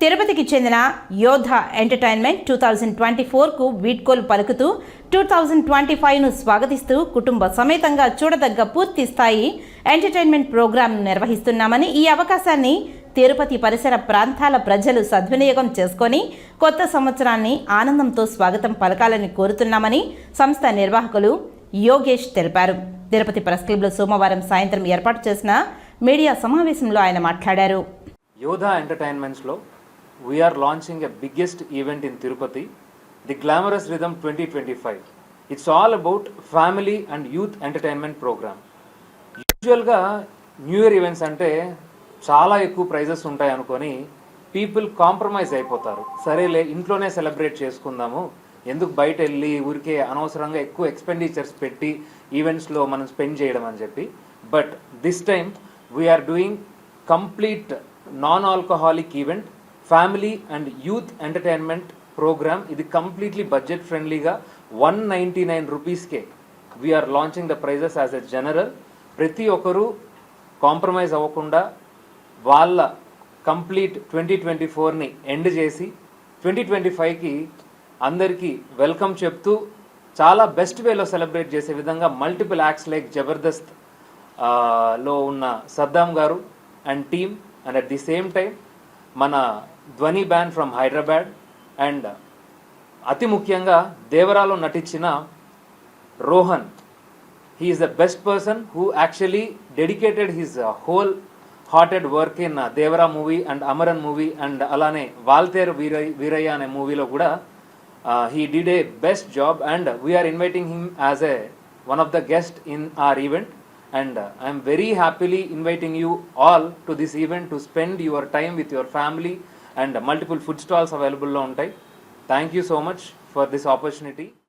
తిరుపతికి చెందిన Yodha entertainment two thousand twenty ఫోర్కు వీడ్కోలు పలుకుతూ టూ థౌజండ్ ట్వంటీ ఫైవ్ను స్వాగతిస్తూ కుటుంబ సమేతంగా చూడదగ్గ పూర్తి స్థాయి ఎంటర్టైన్మెంట్ ప్రోగ్రాంను నిర్వహిస్తున్నామని ఈ అవకాశాన్ని తిరుపతి పరిసర ప్రాంతాల ప్రజలు సద్వినియోగం చేసుకొని కొత్త సంవత్సరాన్ని ఆనందంతో స్వాగతం పలకాలని కోరుతున్నామని సంస్థ నిర్వాహకులు యోగేష్ తెలిపారు. తిరుపతి ప్రెస్ క్లబ్లో సోమవారం సాయంత్రం ఏర్పాటు చేసిన మీడియా సమావేశంలో ఆయన మాట్లాడారు. Yodha ఎంటర్టైన్మెంట్స్లో we're launching a biggest event in Tirupati the glamorous rhythm twenty twenty five it's all about family and youth entertainment program యూజువల్గా న్యూ ఇయర్ ఈవెంట్స్ అంటే చాలా ఎక్కువ ప్రైజెస్ ఉంటాయి అనుకొని పీపుల్ కాంప్రమైజ్ అయిపోతారు. సరేలే ఇంట్లోనే సెలబ్రేట్ చేసుకుందాము. ఎందుకు బయట వెళ్ళి ఊరికే అనవసరంగా ఎక్కువ ఎక్స్పెండిచర్స్ పెట్టి ఈవెంట్స్లో మనం స్పెండ్ చేయడం అని చెప్పి. But this time we're doing complete non alcoholic event family and youth entertainment program ఇది కంప్లీట్లీ బడ్జెట్ ఫ్రెండ్లీగా వన్ నైంటీ నైన్ రూపీస్కే we're launching the prizes as a general ప్రతి ఒక్కరూ కాంప్రమైజ్ అవ్వకుండా వాళ్ళ కంప్లీట్ ట్వంటీ ట్వంటీ ఫోర్ని ఎండ్ చేసి twenty twenty ఫైవ్కి అందరికీ వెల్కమ్ చెప్తూ చాలా బెస్ట్ వేలో సెలబ్రేట్ చేసే విధంగా మల్టిపుల్ యాక్ట్స్ లైక్ జబర్దస్త్లో ఉన్న సద్దాం గారు and team and at the same time మన ధ్వని బ్యాన్ ఫ్రమ్ హైదరాబాద్ అండ్ అతి ముఖ్యంగా దేవరాలో నటించిన Rohan. He is the best person who actually dedicated his whole hearted work in Devara movie and Amaran movie and అలానే వాల్తేర్ వీరయ్య వీరయ్య అనే మూవీలో కూడా he did a best job and we're inviting him as a one of the guest in our event and I'm very happily inviting you all to this event to spend your time with your family and multiple food stalls అవైలబుల్లో ఉంటాయి. Thank you so much for this opportunity